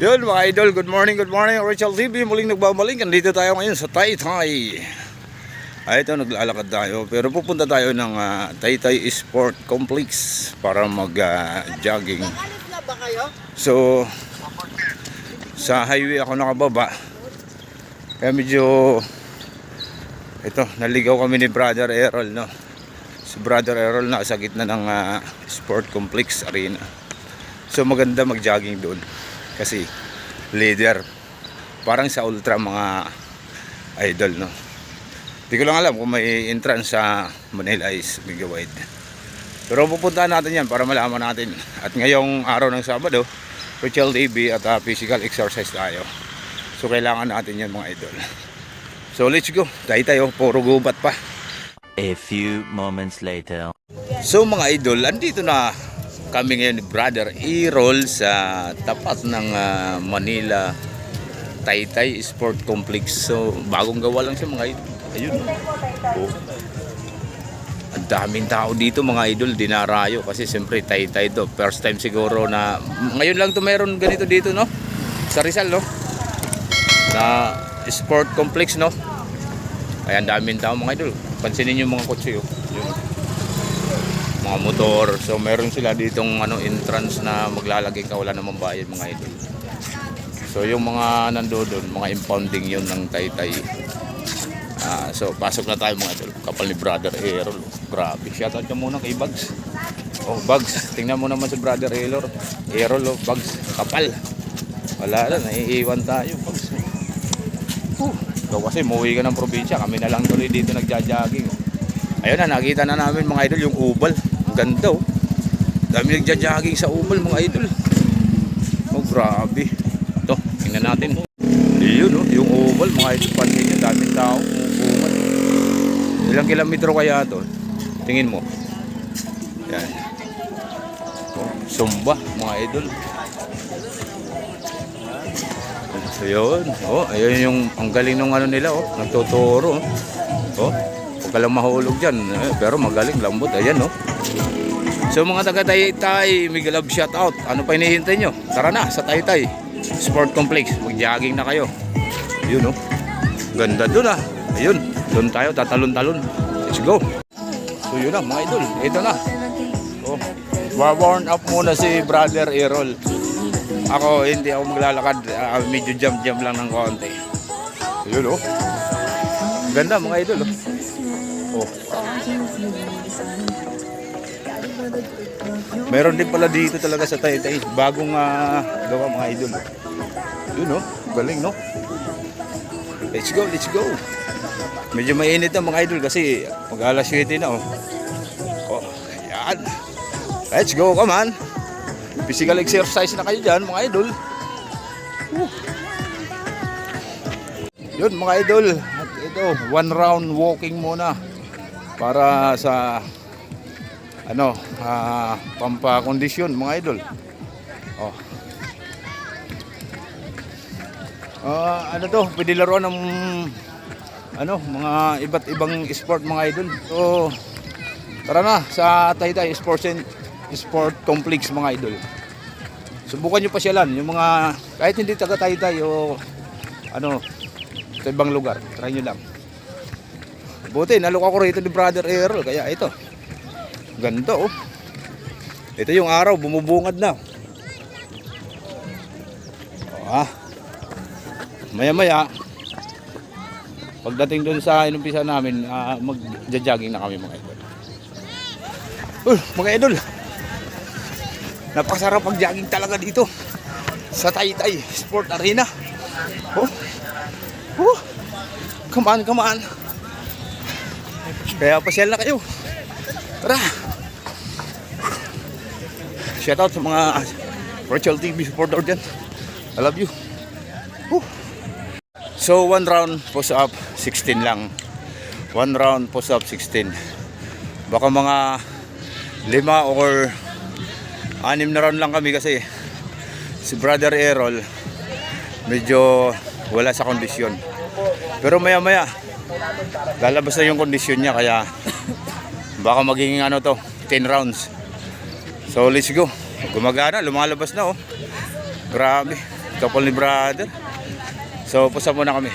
Yun mga idol, good morning, good morning. Rachel TV, muling nagbabalik. Nandito tayo ngayon sa Taytay. Ay, ito, naglalakad tayo. Pero pupunta tayo ng ah, Taytay Sport Complex para na ba kayo? So, sa highway ako nakababa. Kaya medyo, ito, naligaw kami ni Brother Errol, no? Si Brother Errol na sa gitna ng ah, Sport Complex Arena. So, maganda mag-jogging doon. Kasi, leader. Parang sa ultra mga idol, no? Hindi ko lang alam kung may entrance sa Manila is medyo wide. Pero pupuntahan natin yan para malaman natin. At ngayong araw ng Sabado, Rachel TV at ah, physical exercise tayo. So kailangan natin yan mga idol. So let's go. Tayo tayo, puro gubat pa. A few moments later. So mga idol, andito na kami ngayon ni Brother E-Roll sa tapat ng ah, Manila Taytay Sport Complex. So bagong gawa lang siya mga idol. Ayun. Oh. Ang daming tao dito mga idol, dinarayo kasi siyempre Taytay to. First time siguro na ngayon lang to meron ganito dito no. Sa Rizal no. Na sport complex no. Kaya ang daming tao mga idol. Pansinin niyo mga kotse oh. Yun mga motor. So meron sila ditong ano entrance na maglalagay ka wala namang bayad mga idol. So yung mga nandoon, mga impounding yun ng Taytay. Ah, so pasok na tayo mga idol. Kapal ni Brother Errol. Grabe. Shoutout ka muna kay Bugs. Oh, Bugs. Tingnan mo naman si Brother Errol. Errol, oh, Bugs. Kapal. Wala na, naiiwan tayo. Bugs. Huh. Ikaw kasi muwi ka ng probinsya. Kami na lang tuloy dito nagja-jogging. Ayun na, nakita na namin mga idol yung ubal. Ganda oh. Dami nagja-jogging sa ubal mga idol. Oh, grabe. Ito, tingnan natin. Yun oh, yung ubal mga idol. Pansin nyo, daming tao. Umuuman. Ilang kilometro kaya to? Tingin mo. Yan. Oh, sumba mga idol. So yun. Oh, ayun yung ang galing ng ano nila oh. Nagtuturo. Oh. Oh. Huwag ka lang mahulog dyan. Eh, pero magaling, lambot. Ayan, no? So, mga taga-Taytay, Miguel Love shout out. Ano pa hinihintay nyo? Tara na, sa Taytay. Sport Complex. Mag-jogging na kayo. Yun, no? Ganda dun, ah. Ayun. Doon tayo, tatalon-talon. Let's go. So, yun na, mga idol. Ito na. Oh. Warm up muna si Brother Errol. Ako, hindi ako maglalakad. Ah, medyo jump-jump lang ng konti. Yun, oh. Ganda, mga idol, oh. Oh. Meron din pala dito talaga sa Taytay. Bagong ah, gawa mga idol. Yun no, galing no. Let's go, let's go. Medyo mainit na mga idol kasi mag alas 7 na oh. Oh, yan. Let's go, come on. Physical exercise na kayo dyan mga idol. Woo. Yun mga idol. At ito, one round walking muna para sa ano, ah, pampakondisyon mga idol. Oh. Ah, ano to, pwede laruan ng ano, mga iba't ibang sport mga idol. So, tara na sa Taytay Sports and Sport Complex mga idol. Subukan nyo pasyalan yung mga kahit hindi taga Taytay o ano sa ibang lugar. Try nyo lang. Buti, nalok ako rito ni Brother Errol. Kaya ito. Ganda oh. Ito yung araw, bumubungad na. Oh, ah. Maya maya, pagdating doon sa inumpisa namin, ah, mag-jogging na kami mga idol. Uh, mga idol, napakasarap pag-jogging talaga dito sa Taytay Sport Arena. Oh, oh, come on, come on. Kaya pasyal na kayo. Tara. Shoutout sa mga Rachel TV supporter dyan. I love you. Woo. So, one round push up, 16 lang. One round push up, 16. Baka mga lima or anim na round lang kami kasi si Brother Errol medyo wala sa kondisyon. Pero maya maya, lalabas na yung kondisyon niya kaya baka magiging ano to 10 rounds so let's go gumagana lumalabas na oh grabe couple ni brother. So, pusa muna kami.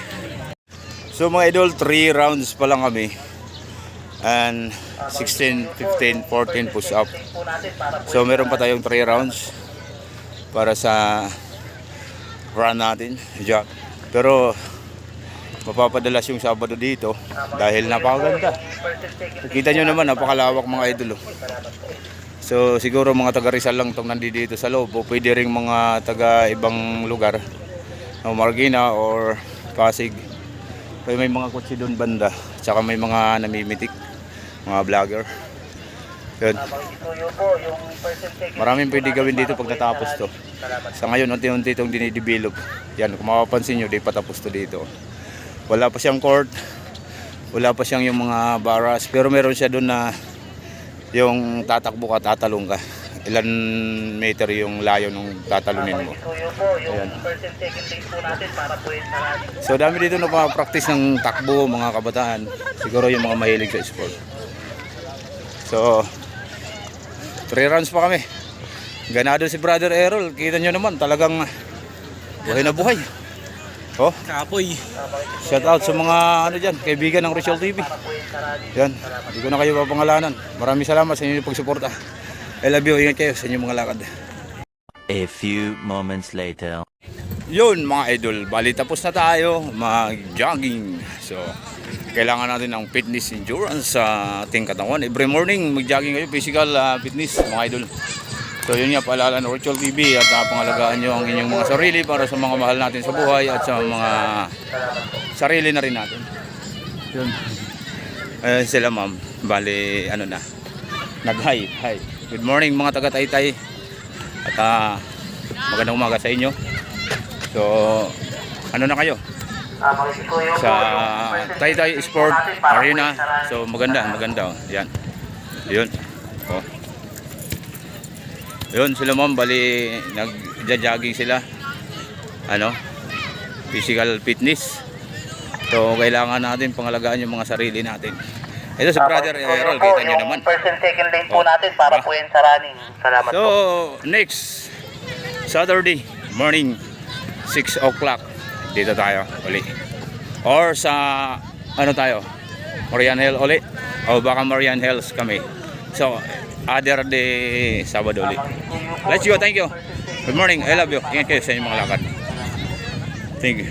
So mga idol, 3 rounds pa lang kami. And 16, 15, 14 push up. So meron pa tayong 3 rounds para sa run natin, jack. Pero mapapadalas yung Sabado dito dahil napakaganda. Kita nyo naman, napakalawak mga idol. oh. So siguro mga taga Rizal lang itong nandito sa loob. O pwede rin mga taga ibang lugar. No, Margina or Pasig. Kaya may mga kotse doon banda. Tsaka may mga namimitik. Mga vlogger. Yun. Maraming pwede gawin dito pag natapos to. Sa ngayon, unti-unti itong dinidevelop. Yan, kung mapapansin nyo, di pa tapos to dito. Wala pa siyang court. Wala pa siyang yung mga baras. Pero meron siya doon na yung tatakbo ka, tatalong ka. Ilan meter yung layo ng tatalunin mo. Ayan. So dami dito na practice ng takbo mga kabataan. Siguro yung mga mahilig sa sport. So, 3 rounds pa kami. Ganado si Brother Errol. Kita nyo naman, talagang buhay na buhay. Oh, Kapoy. shout out sa mga ano dyan, kaibigan ng Rochelle TV. Yan, hindi ko na kayo papangalanan. Maraming salamat sa inyong pagsuporta. I love you, ingat kayo sa inyong mga lakad. A few moments later. Yun mga idol, bali tapos na tayo mag-jogging. So, kailangan natin ng fitness endurance sa ating katawan. Every morning mag-jogging kayo, physical ah, fitness mga idol. So yun nga, paalala ng Ritual TV at uh, pangalagaan nyo ang inyong mga sarili para sa mga mahal natin sa buhay at sa mga sarili na rin natin. Yun. Ayan sila ma'am, bali ano na, nag-hi. Hi. Good morning mga taga-taytay. At ah, magandang umaga sa inyo. So, ano na kayo? Sa Taytay Sport Arena. So, maganda, maganda. oh. Yan. Yun. Oh. Yun sila ma'am, bali nag-jogging sila. Ano? Physical fitness. So, kailangan natin pangalagaan yung mga sarili natin. Ito si Brother Errol, kita nyo naman. First and second lane po Oh. natin para Ah. po yan sa running. Salamat So, po. next Saturday morning 6 o'clock dito tayo uli. Or sa ano tayo? Marian Hill uli. O baka Marian Hills kami. So, other day Sabado uli. Let's go, thank you. Good morning, I love you. Ingat kayo sa inyong mga lakad. Thank you.